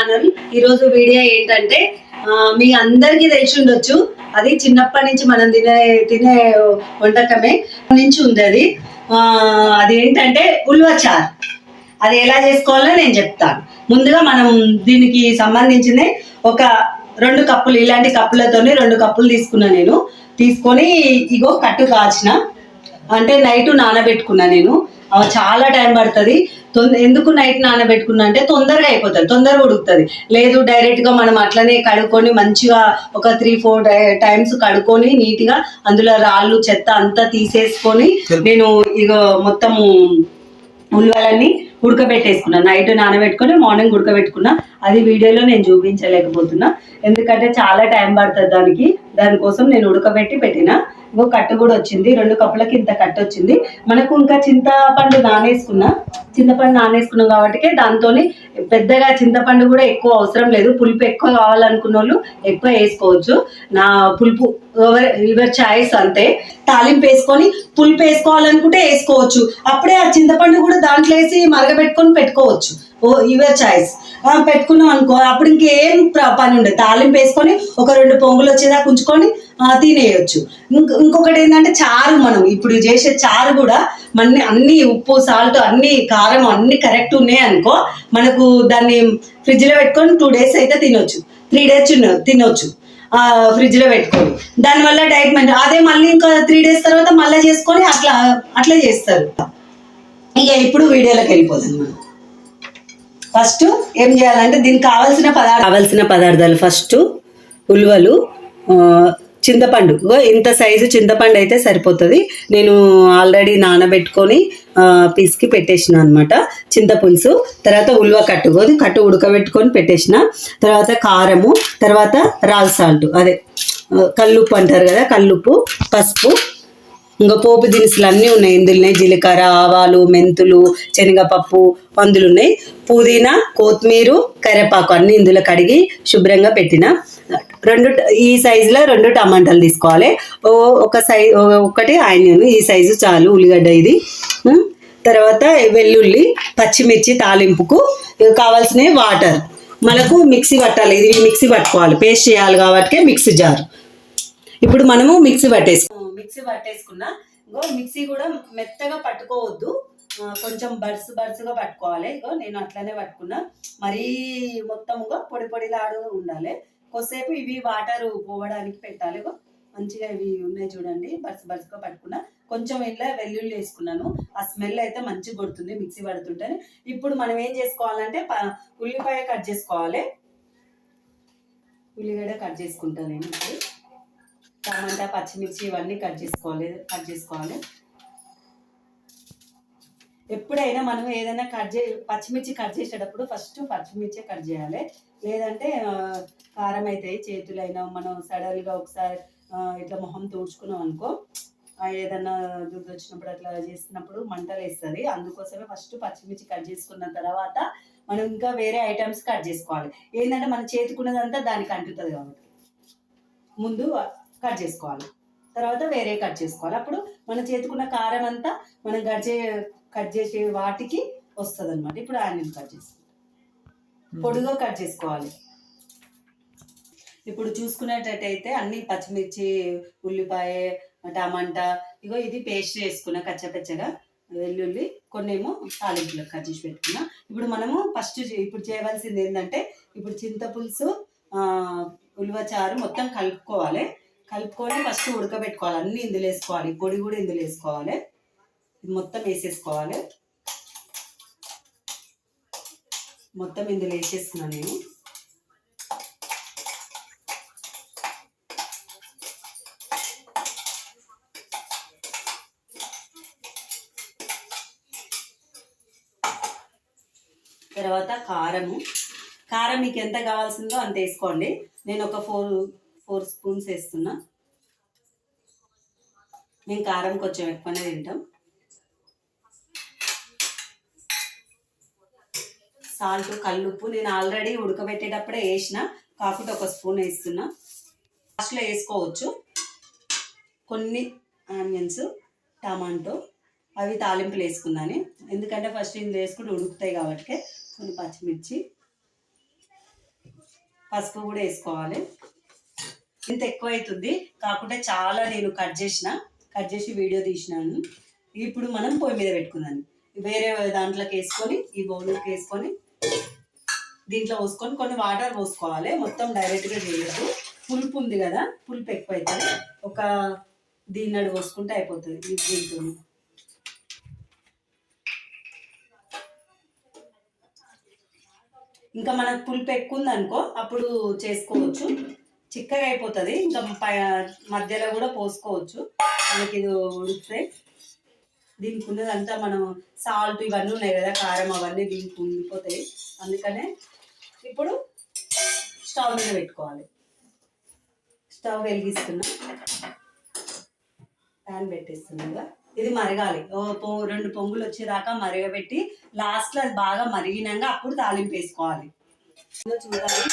Channel. ఈరోజు video ఏంటంటే మీ అందరికీ తెలిసి ఉండొచ్చు. అది చిన్నప్పటి నుంచి మనం తినే తినే వంటకమే నుంచి ఉంది అది. అది ఏంటంటే ఉల్వచార్ అది ఎలా చేసుకోవాలో నేను చెప్తాను. ముందుగా మనం దీనికి సంబంధించిన ఒక రెండు కప్పులు ఇలాంటి కప్పులతోనే రెండు కప్పులు తీసుకున్నా నేను. తీసుకొని ఇగో కట్టు కాచిన అంటే నైట్ నానబెట్టుకున్నా నేను. చాలా టైం పడుతుంది. తొంద ఎందుకు నైట్ నానబెట్టుకున్నా అంటే తొందరగా అయిపోతుంది తొందరగా ఉడుకుతుంది. లేదు డైరెక్ట్గా మనం అట్లనే కడుక్కొని మంచిగా ఒక త్రీ ఫోర్ టైమ్స్ కడుక్కొని నీట్గా అందులో రాళ్ళు చెత్త అంతా తీసేసుకొని నేను ఇక మొత్తము ఉల్లిపాయలన్నీ ఉడకబెట్టేసుకున్నా. నైట్ నానబెట్టుకొని మార్నింగ్ ఉడకబెట్టుకున్నా. అది వీడియోలో నేను చూపించలేకపోతున్నా. ఎందుకంటే చాలా టైం పడుతుంది దానికి. దానికోసం నేను ఉడకబెట్టి పెట్టిన. ఇంకో కట్టు కూడా వచ్చింది. రెండు కప్పులకి ఇంత కట్టు వచ్చింది. మనకు ఇంకా చింతపండు నానేసుకున్నా. చింతపండు నానేసుకున్నాం కాబట్టి దాంతోని పెద్దగా చింతపండు కూడా ఎక్కువ అవసరం లేదు. పులుపు ఎక్కువ కావాలనుకున్న వాళ్ళు ఎక్కువ వేసుకోవచ్చు. నా పులుపు యువర్ చాయిస్ అంతే. తాలింపు వేసుకొని పులుపు వేసుకోవాలనుకుంటే వేసుకోవచ్చు. అప్పుడే ఆ చింతపండు కూడా దాంట్లో వేసి మరగబెట్టుకొని పెట్టుకోవచ్చు. ఓ యువర్ చాయిస్ పెట్టుకున్నాం అనుకో అప్పుడు ఇంకేం పని ఉండదు. తాలింపు వేసుకొని ఒక రెండు పొంగులు వచ్చేదాకా ఉంచుకొని తినేయచ్చు తినేయొచ్చు. ఇంక ఇంకొకటి ఏంటంటే చారు మనం ఇప్పుడు చేసే చారు కూడా మన అన్ని ఉప్పు సాల్ట్ అన్ని కారం అన్ని కరెక్ట్ ఉన్నాయి అనుకో మనకు దాన్ని ఫ్రిడ్జ్లో పెట్టుకొని టూ డేస్ అయితే తినొచ్చు. త్రీ డేస్ తినొచ్చు. ఆ, ఫ్రిడ్జ్లో పెట్టుకొని. దానివల్ల డైట్ మెంట్ అదే మళ్ళీ ఇంకా త్రీ డేస్ తర్వాత మళ్ళీ చేసుకొని అట్లా అట్లా చేస్తారు. ఇక ఇప్పుడు వీడియోలోకి వెళ్ళిపోదాం మనం. ఫస్ట్ ఏం చేయాలంటే దీనికి కావాల్సిన పదార్థాలు కావాల్సిన పదార్థాలు ఫస్ట్ ఉలువలు చింతపండు. ఇంత సైజు చింతపండు అయితే సరిపోతుంది. నేను ఆల్రెడీ నానబెట్టుకొని పీస్కి పెట్టేసిన అనమాట చింతపులుసు తర్వాత ఉలువ కట్టుకోది కట్టు ఉడకబెట్టుకొని పెట్టేసిన. తర్వాత కారము తర్వాత రాల్ సాల్ట్. అదే కల్లుప్పు అంటారు కదా కల్లుప్పు పసుపు ఇంకా పోపు దినుసులు అన్నీ ఉన్నాయి. ఇందులోనే జీలకర్ర ఆవాలు మెంతులు శనగపప్పు పందులు ఉన్నాయి. పుదీనా కొత్తిమీర కరివేపాకు అన్ని ఇందులో కడిగి శుభ్రంగా పెట్టిన. రెండు ఈ సైజులో రెండు టమాటాలు తీసుకోవాలి. ఓ ఒక సైజ్ ఒకటి ఆనియన్ ఈ సైజు చాలు ఉల్లిగడ్డ ఇది. తర్వాత వెల్లుల్లి పచ్చిమిర్చి తాలింపుకు ఇవి కావాల్సినవి వాటర్. మనకు మిక్సీ పట్టాలి. ఇది మిక్సీ పట్టుకోవాలి. పేస్ట్ చేయాలి కాబట్టి మిక్సీ జార్. ఇప్పుడు మనము మిక్సీ పట్టేసుకున్నాం మిక్సీ పట్టేసుకున్నా ఇంకో మిక్సీ కూడా మెత్తగా పట్టుకోవద్దు. కొంచెం బర్స్ బర్స్గా పట్టుకోవాలి. ఇగో నేను అట్లనే పట్టుకున్నా. మరీ మొత్తంగా పొడి పొడిలాడు ఉండాలి. కొద్దిసేపు ఇవి వాటర్ పోవడానికి పెట్టాలి. ఇగో మంచిగా ఇవి ఉన్నాయి చూడండి. బర్స్ బర్స్గా పట్టుకున్నా. కొంచెం ఇలా వెల్లుల్లి వేసుకున్నాను. ఆ స్మెల్ అయితే మంచిగా కొడుతుంది మిక్సీ పడుతుంటే ఇప్పుడు మనం ఏం చేసుకోవాలంటే ఉల్లిపాయ కట్ చేసుకోవాలి. ఉల్లిగడ్డ కట్ చేసుకుంటాను నేను ఇప్పుడు. టమాటా పచ్చిమిర్చి ఇవన్నీ కట్ చేసుకోవాలి కట్ చేసుకోవాలి. ఎప్పుడైనా మనం ఏదైనా కట్ చే పచ్చిమిర్చి కట్ చేసేటప్పుడు ఫస్ట్ పచ్చిమిర్చి కట్ చేయాలి. లేదంటే కారం అవుతాయి చేతులైనా మనం సడన్గా ఒకసారి ఇట్లా మొహం తుడుచుకున్నాం అనుకో ఏదన్నా దుద్దు వచ్చినప్పుడు అట్లా చేసినప్పుడు మంటలు వేస్తుంది. అందుకోసమే ఫస్ట్ పచ్చిమిర్చి కట్ చేసుకున్న తర్వాత మనం ఇంకా వేరే ఐటమ్స్ కట్ చేసుకోవాలి. ఏంటంటే మనం చేతుకున్నదంతా దానికి అంటుతుంది కాబట్టి. ముందు కట్ చేసుకోవాలి. తర్వాత వేరే కట్ చేసుకోవాలి. అప్పుడు మన చేతుకున్న కారం అంతా మనం కట్ చే కట్ చేసే వాటికి వస్తుంది అనమాట ఇప్పుడు ఆనియన్ కట్ చేసుకోవాలి పొడిగా కట్ చేసుకోవాలి. ఇప్పుడు చూసుకునేటట్టయితే అన్ని పచ్చిమిర్చి ఉల్లిపాయ టమాటా ఇగో ఇది పేస్ట్ చేసుకున్న కచ్చపచ్చగా వెల్లుల్లి కొన్ని ఏమో తాలింపులో కట్ చేసి పెట్టుకున్నా. ఇప్పుడు మనము ఫస్ట్ ఇప్పుడు చేయవలసింది ఏంటంటే ఇప్పుడు చింతపులుసు ఉలువచారు మొత్తం కలుపుకోవాలి. కలుపుకొని ఫస్ట్ ఉడకబెట్టుకోవాలి. అన్నీ ఇందులో వేసుకోవాలి. పొడి కూడా ఇందులో వేసుకోవాలి. ఇది మొత్తం వేసేసుకోవాలి. మొత్తం ఇందులో వేసేస్తున్నాను నేను. తర్వాత కారము. కారం మీకు ఎంత కావాల్సిందో అంత వేసుకోండి. నేను ఒక ఫోర్ ఫోర్ స్పూన్స్ వేస్తున్నా. మేము కారం కొంచెం ఎక్కువనే తింటాం. సాల్ట్ కల్లుప్పు నేను ఆల్రెడీ ఉడకబెట్టేటప్పుడే వేసిన. కాకుండా ఒక స్పూన్ వేస్తున్నా. లాస్ట్లో వేసుకోవచ్చు. కొన్ని ఆనియన్స్ టమాటో అవి తాలింపులు వేసుకున్నాను ఎందుకంటే ఫస్ట్ ఇందులో వేసుకుంటే ఉడుకుతాయి కాబట్టి కొన్ని పచ్చిమిర్చి పసుపు కూడా వేసుకోవాలి. ఇంత ఎక్కువ అవుతుంది కాకుంటే చాలా నేను కట్ చేసిన కట్ చేసి వీడియో తీసినాను. ఇప్పుడు మనం పొయ్యి మీద పెట్టుకున్నాను వేరే దాంట్లోకి వేసుకొని ఈ బౌల్లోకి వేసుకొని దీంట్లో పోసుకొని కొన్ని వాటర్ పోసుకోవాలి. మొత్తం డైరెక్ట్గా చేయొద్దు. పులుపు ఉంది కదా పులుపు ఎక్కువ అవుతుంది ఒక దీన్నడు పోసుకుంటే అయిపోతుంది దీంతో ఇంకా మనకు పులుపు ఎక్కువ ఉంది అనుకో అప్పుడు చేసుకోవచ్చు. చిక్కగా అయిపోతుంది. ఇంకా పై మధ్యలో కూడా పోసుకోవచ్చు. మనకి ఇది ఉడికితే దీనికి ఉన్నదంతా మనం సాల్ట్ ఇవన్నీ ఉన్నాయి కదా కారం అవన్నీ దీనికి ఉండిపోతాయి. అందుకనే ఇప్పుడు స్టవ్ మీద పెట్టుకోవాలి. స్టవ్ వెలిగిస్తున్నా. ప్యాన్ పెట్టేస్తున్నాగా ఇది మరగాలి. ఓ పొ- రెండు పొంగులు వచ్చేదాకా మరగబెట్టి లాస్ట్లో అది బాగా మరిగినాక అప్పుడు తాలింపు వేసుకోవాలి. చూడాలి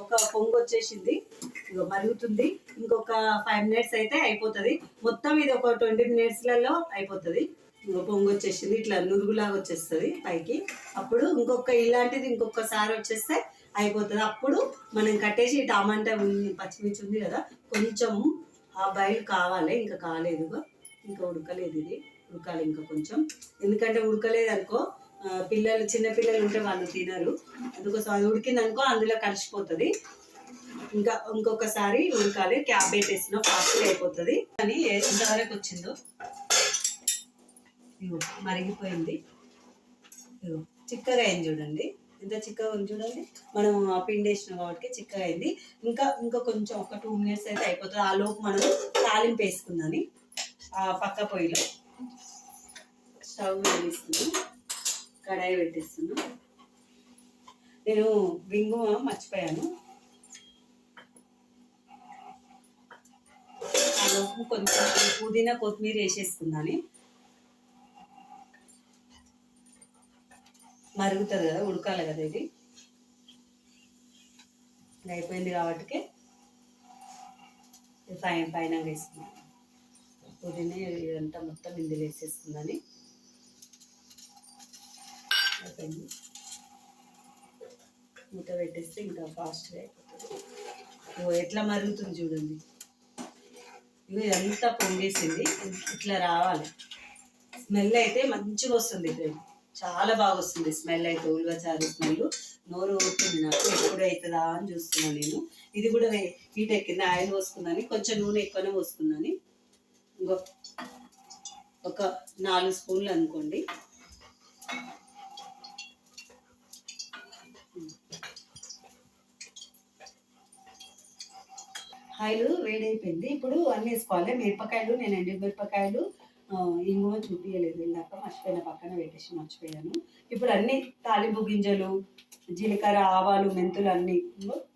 ఒక పొంగు వచ్చేసింది. ఇగో మరుగుతుంది. ఇంకొక ఫైవ్ మినిట్స్ అయితే అయిపోతుంది. మొత్తం ఇది ఒక ట్వంటీ మినిట్స్లలో అయిపోతుంది. పొంగు వచ్చేసింది. ఇట్లా నురుగులాగా వచ్చేస్తుంది పైకి. అప్పుడు ఇంకొక ఇలాంటిది ఇంకొకసారి వచ్చేస్తే అయిపోతుంది. అప్పుడు మనం కట్టేసి టమాటా ఉంది పచ్చిమిర్చి ఉంది కదా కొంచెము ఆ బయలు కావాలి. ఇంకా కాలేదు ఇంకా ఉడకలేదు ఇది. ఉడకాలి ఇంకా కొంచెం. ఎందుకంటే ఉడకలేదు అనుకో పిల్లలు చిన్న పిల్లలు ఉంటే వాళ్ళు తినరు. అందుకోసం అది ఉడికిందనుకో అందులో కలిసిపోతుంది. ఇంకా ఇంకొకసారి ఉడకాలి క్యాబ్ పెట్టేసిన ఫాస్ట్గా అయిపోతుంది. అని ఎంతవరకు వచ్చిందో? ఇగో మరిగిపోయింది. ఇగో చిక్కగా అయింది చూడండి. ఎంత చిక్కగా ఉంది చూడండి. మనం పిండి వేసినాం కాబట్టి చిక్కగా అయింది. ఇంకా ఇంకా కొంచెం ఒక టూ మినిట్స్ అయితే అయిపోతుంది. ఆ లోపు మనం తాలింపు వేసుకుందని ఆ పక్క పొయ్యిలో స్టవ్ వేస్తున్నాం కడాయి పెట్టేస్తున్నాం. నేను వింగు మర్చిపోయాను. పసుపు కొంచెం పుదీనా కొత్తిమీర వేసేసుకుందాని. మరుగుతుంది కదా ఉడకాలి కదా ఇది. అయిపోయింది కాబట్టి పైన పైన వేసుకున్నాను పుదీనా ఇదంతా మొత్తం ఇందులో వేసేసుకుందని. అయిపోయింది. మూత పెట్టేస్తే ఇంకా ఫాస్ట్గా అయిపోతుంది. ఓ ఎట్లా మరుగుతుంది చూడండి. ఇవి ఇదంతా పొంగేసింది. ఇట్లా రావాలి. స్మెల్ అయితే మంచిగా వస్తుంది చాలా బాగా వస్తుంది స్మెల్ అయితే ఉల్వచారు స్మెల్. నోరు ఊరుతుంది నాకు ఎప్పుడు అవుతుందా అని చూస్తున్నాను నేను. ఇది కూడా హీట్ ఎక్కింది ఆయిల్ పోసుకున్నాను కొంచెం నూనె ఎక్కువనే పోసుకున్నాను ఇంకో ఒక నాలుగు స్పూన్లు అనుకోండి. ఆయిల్ వేడైపోయింది. ఇప్పుడు అన్నీ వేసుకోవాలి. మిరపకాయలు నేను ఎండి మిరపకాయలు ఇంగువ చూపించలేదు ఇందాక. మర్చిపోయిన పక్కన పెట్టేసి మర్చిపోయాను. ఇప్పుడు అన్ని తాలింపు గింజలు జీలకర్ర ఆవాలు మెంతులు అన్నీ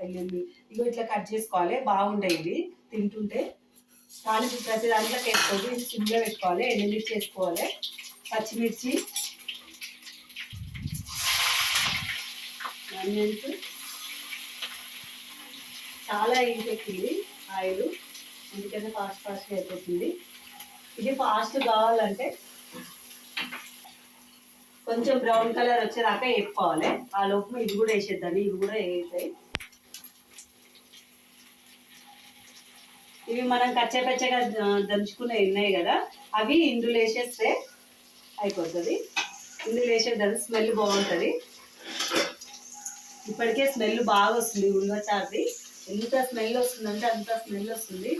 వెల్లుల్లి ఇగో ఇట్లా కట్ చేసుకోవాలి. బాగుంటాయి ఇవి. తింటుంటే తాలింపు ప్రతి దాంట్లో వేసుకోవాలి. ఇది సిమ్లో పెట్టుకోవాలి. ఎండుమిర్చి వేసుకోవాలి. పచ్చిమిర్చి ఆనియన్స్. చాలా ఇంకెక్కింది ఆయిల్. అందుకనే ఫాస్ట్ ఫాస్ట్గా అయిపోతుంది. ఇది ఫాస్ట్ కావాలంటే కొంచెం బ్రౌన్ కలర్ వచ్చేదాకా వేపుకోవాలి. ఆ లోపల ఇది కూడా వేసేద్దాం. ఇవి కూడా వేసాయి. ఇవి మనం కచ్చపచ్చగా దంచుకునే ఉన్నాయి కదా అవి ఇందులో వేసేస్తే అయిపోతుంది. ఇందులో వేసేద్దాం స్మెల్ బాగుంటుంది. ఇప్పటికే స్మెల్ బాగా వస్తుంది ఉల్వచారుది ఎంత స్మెల్ వస్తుందంటే అంత స్మెల్ వస్తుంది.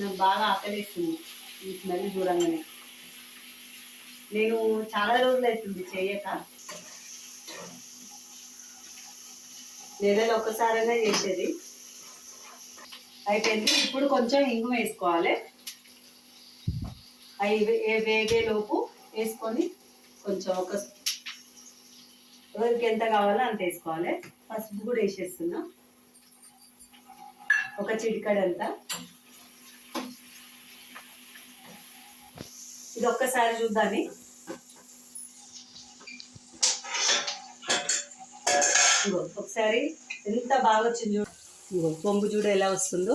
నాకు బాగా ఆకలిస్తుంది ఈ స్మెల్ చూడంగానే. నేను చాలా రోజులు అవుతుంది చేయక. నెలలో ఒక్కసారైనా చేసేది. అయిపోయింది. ఇప్పుడు కొంచెం ఇంగు వేసుకోవాలి. అవి వేగేలోపు లోపు వేసుకొని కొంచెం ఒక ఎవరికి ఎంత కావాలో అంత వేసుకోవాలి. పసుపు కూడా వేసేస్తున్నాం. ఒక చిటికడంతా. ఇది ఒక్కసారి చూద్దాని ఇగో ఒకసారి ఎంత బాగా వచ్చింది చూడు ఇగో చూడ ఎలా వస్తుందో.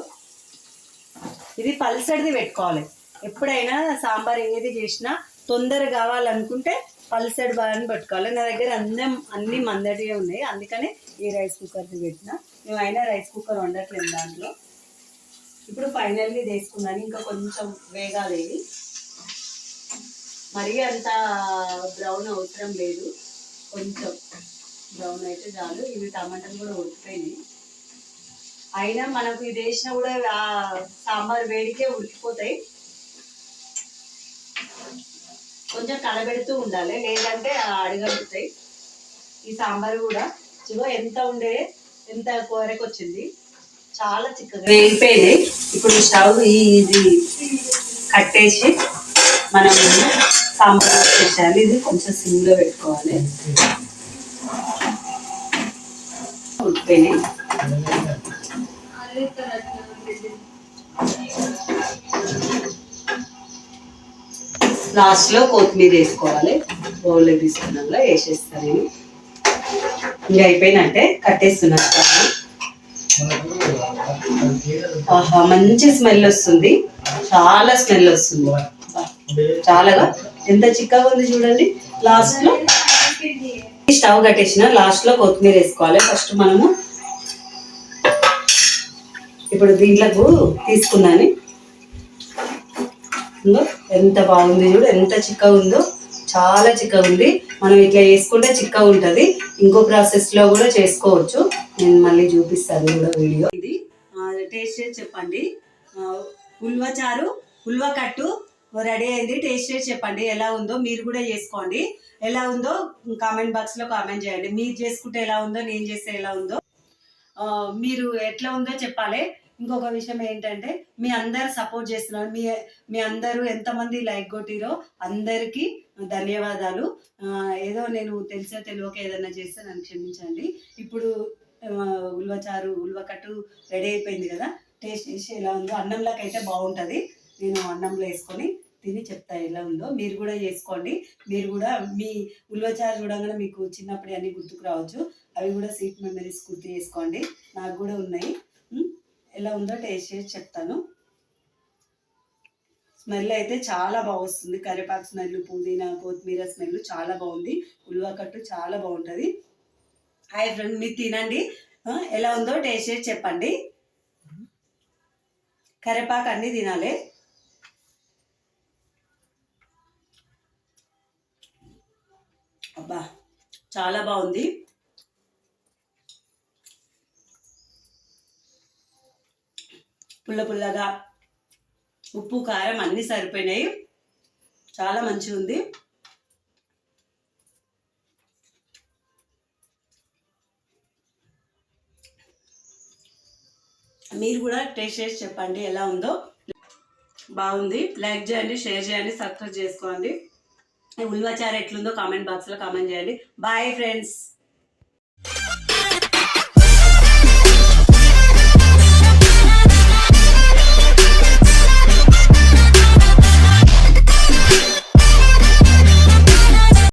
ఇది పల్సడిది పెట్టుకోవాలి. ఎప్పుడైనా సాంబార్ ఏది చేసినా తొందర కావాలనుకుంటే పల్సడి బాగా పెట్టుకోవాలి. నా దగ్గర అన్నం అన్ని మందడిగా ఉన్నాయి. అందుకనే ఈ రైస్ కుక్కర్ది పెట్టిన. మేమైనా రైస్ కుక్కర్ వండట్లేదు దాంట్లో. ఇప్పుడు ఫైనల్గా ఇది వేసుకున్నాను. ఇంకా కొంచెం వేగాలి ఇది మరీ అంత బ్రౌన్ అవసరం లేదు. కొంచెం బ్రౌన్ అయితే చాలు. ఇవి టమాటాలు కూడా ఉడికిపోయినాయి. అయినా మనకు ఇది వేసినా కూడా సాంబార్ వేడికే ఉడికిపోతాయి. కొంచెం కలబెడుతూ ఉండాలి. లేదంటే అడగలుగుతాయి ఈ సాంబార్ కూడా. చిగో ఎంత ఉండే ఎంత కూరకు వచ్చింది చాలా చిక్కగా వేగిపోయినాయి ఇప్పుడు స్టవ్ ఇది కట్టేసి మనం సాంబార్ చేసేయాలి. ఇది కొంచెం సిమ్లో పెట్టుకోవాలి. ఉడిపోయినాయి లాస్ట్లో కొత్తిమీర వేసుకోవాలి. బౌల్లో తీసుకున్నాక వేసేస్తాను. నేను ఇంకా అయిపోయినట్టే కట్టేస్తున్నాను ఆహా మంచి స్మెల్ వస్తుంది. చాలా స్మెల్ వస్తుంది. చాలాగా? ఎంత చిక్కగా ఉంది చూడండి లాస్ట్లో స్టవ్ కట్టేసిన లాస్ట్లో కొత్తిమీర వేసుకోవాలి. ఫస్ట్ మనము ఇప్పుడు దీంట్లో తీసుకున్నాను. ఎంత బాగుంది చూడు ఎంత చిక్కగా ఉందో. చాలా చిక్కగా ఉంది. మనం ఇట్లా వేసుకుంటే చిక్కగా ఉంటుంది. ఇంకో ప్రాసెస్లో కూడా చేసుకోవచ్చు. నేను మళ్ళీ చూపిస్తాను కూడా వీడియో. ఇది టేస్ట్ చేసి చెప్పండి. ఉల్వ చారు ఉల్వ కట్టు రెడీ అయింది. టేస్ట్ చేసి చెప్పండి. ఎలా ఉందో మీరు కూడా చేసుకోండి. ఎలా ఉందో కామెంట్ బాక్స్లో కామెంట్ చేయండి. మీరు చేసుకుంటే ఎలా ఉందో నేను చేస్తే ఎలా ఉందో. మీరు ఎట్లా ఉందో చెప్పాలి. ఇంకొక విషయం ఏంటంటే మీ అందరు సపోర్ట్ చేస్తున్నారు. మీ మీ అందరూ ఎంతమంది లైక్ కొట్టిరో అందరికీ ధన్యవాదాలు. ఏదో నేను తెలిసో తెలియక ఏదైనా చేస్తే నన్ను క్షమించండి. ఇప్పుడు ఉల్వచారు ఉల్వకట్టు రెడీ అయిపోయింది కదా. టేస్ట్ చేసి ఎలా ఉందో అన్నంలోకి అయితే బాగుంటుంది. నేను అన్నంలో వేసుకొని తిని చెప్తా ఎలా ఉందో. మీరు కూడా చేసుకోండి. మీరు కూడా మీ ఉల్వచారు చూడగానే మీకు చిన్నప్పుడు అన్ని గుర్తుకు రావచ్చు. అవి కూడా స్వీట్ మెమరీస్ గుర్తు చేసుకోండి. నాకు కూడా ఉన్నాయి. ఎలా ఉందో టేస్ట్ చేసి చెప్తాను. స్మెల్ అయితే చాలా బాగా వస్తుంది కరివేపాకు స్మెల్ పుదీనా కొత్తిమీర స్మెల్ చాలా బాగుంది. ఉల్వకట్టు చాలా బాగుంటుంది. హాయ్ ఫ్రెండ్ మీరు తినండి. ఎలా ఉందో టేస్ట్ చేసి చెప్పండి. కరివేపాకు అన్నీ తినాలి. అబ్బా చాలా బాగుంది. పుల్ల పుల్లగా ఉప్పు కారం అన్నీ సరిపోయినాయి. చాలా మంచిగా ఉంది మీరు కూడా టేస్ట్ చేసి చెప్పండి ఎలా ఉందో. బాగుంది. లైక్ చేయండి షేర్ చేయండి సబ్స్క్రైబ్ చేసుకోండి. ఈ ఉల్వచారు ఎట్లుందో కామెంట్ బాక్స్లో కామెంట్ చేయండి. Bye friends.